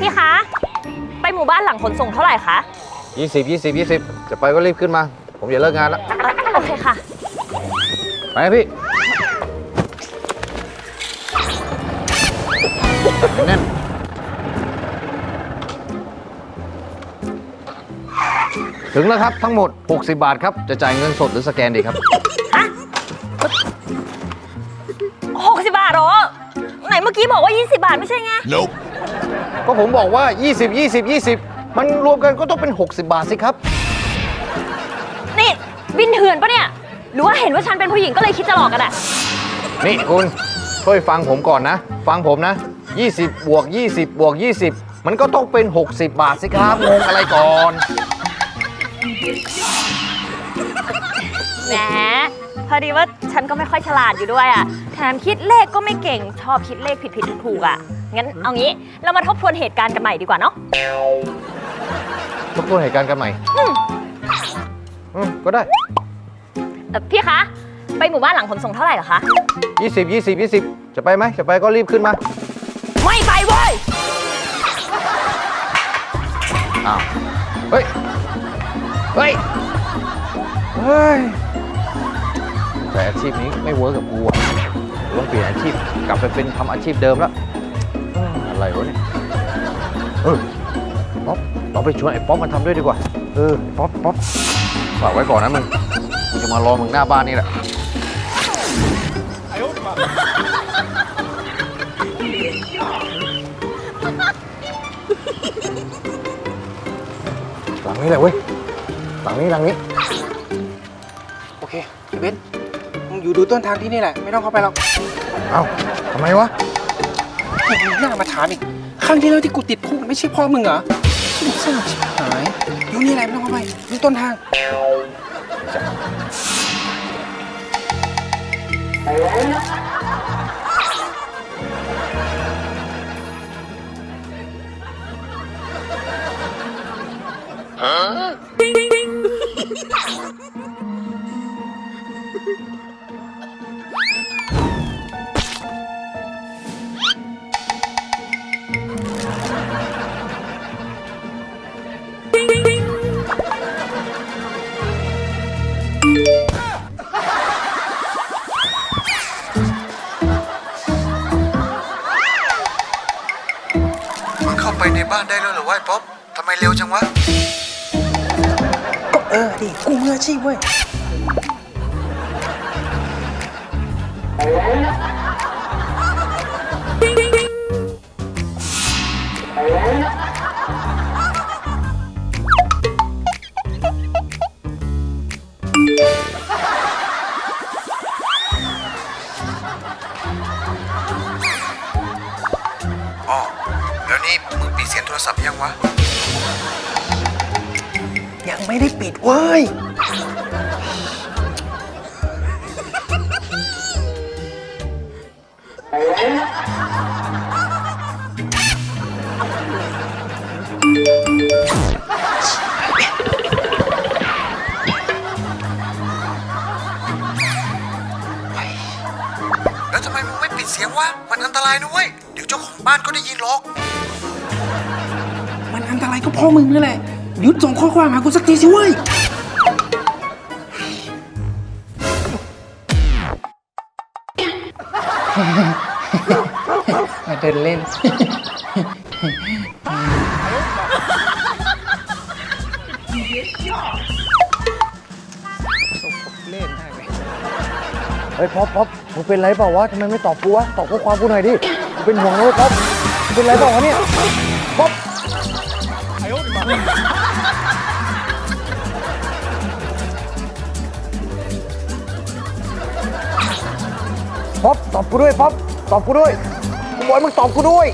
พี่คะ ไปหมู่บ้านหลังขนส่งเท่าไหร่คะ20 20 20 จะไปก็รีบขึ้นมา ผมจะเลิกงานแล้วอะโอเคค่ะ ไปครับพี่ แน่น ถึงแล้วครับทั้งหมด 60 บาทครับ จะจ่ายเงินสดหรือสแกนดีครับ60บาทเหรอ ไหนเมื่อกี้บอกว่า 20 บาทไม่ใช่ไง ก็ผมบอกว่า 20 20 20 มันรวมกันก็ต้องเป็น 60 บาทสิครับ นี่บินเถื่อนปะเนี่ย หรือว่าเห็นว่าฉันเป็นผู้หญิงก็เลยคิดจะหลอกกันอะนี่คุณช่วยฟังผมก่อนนะ ฟังผมนะ 20 บวก 20 บวก 20 มันก็ต้องเป็น 60 บาทสิครับงงอะไรก่อน แหมพอดีว่าฉันก็ไม่ค่อยฉลาดอยู่ด้วยอะแถมคิดเลขก็ไม่เก่งชอบคิดเลขผิดผิดถูกถูกๆอะ งั้นเอางี้เรามาทบทวนเหตุการณ์กันใหม่ดีกว่าเนาะทบทวนเหตุการณ์กันใหม่อืมก็ได้เอ่อพี่คะไปหมู่บ้านหลังขนส่งเท่าไหร่เหรอคะ 20 20 20 จะไปไหมจะไปก็รีบขึ้นมาไม่ไปเว้ยอ้าวเฮ้ยเฮ้ยเฮ้ยแต่อาชีพนี้ไม่เวิร์กกับกูอะกูต้องเปลี่ยนอาชีพกลับไปเป็นทำอาชีพเดิมแล้วเอ้ยอะไรวะเนี่ยเออป๊อปเราไปชวนไอ้ป๊อปมาทำด้วยดีกว่า เออป๊อปป๊อปฝากไว้ก่อนนะมึงกูจะมารอมึงหน้าบ้านนี่แหละหลังนี้แหละเว้ยหลังนี้หลังนี้ โอเคไอ้เบนซ์มึงอยู่ดูต้นทางที่นี่แหละ ไม่ต้องเข้าไปหรอก เอ้าทำไมวะ เฮ้ยมึงหน้ามาถามอีก ครั้งที่แล้วที่กูติดคุกไม่ใช่พ่อมึงเหรอสุดซ่าชิบหายอยู่นี่แหละไม่ต้องเข้าไปดูต้นทางมึ ไปในบ้านได้แล้วเหรอวะไอ้ป๊อปทำไมเร็วจังวะ ก็เออดิกูมืออาชีพเว้ย รศัพท์ยังวะ ยังไม่ได้ปิดเว้ย แล้วทำไมมึงไม่ปิดเสียงวะ มันอันตรายนะเว้ย เดี๋ยวเจ้าของบ้านก็ได้ยินหรอกมัน อันตรายก็เพ่อมึงนี่แหละหยุดส่งข้อความหากูสักทีสิเว้ยมาเดินเล่น เฮ้ยป๊อปป๊อปมึงเป็นไรเปล่าวะทำไมไม่ตอบกูวะ ตอบข้อความกูหน่อยดิกูเป็นห่วงนะเว้ยป๊อปมึงเป็นไรเปล่าวะเนี่ย ป๊อปตอบกูด้วยป๊อปตอบกูด้วยกูบอกให้มึงตอบกูด้วย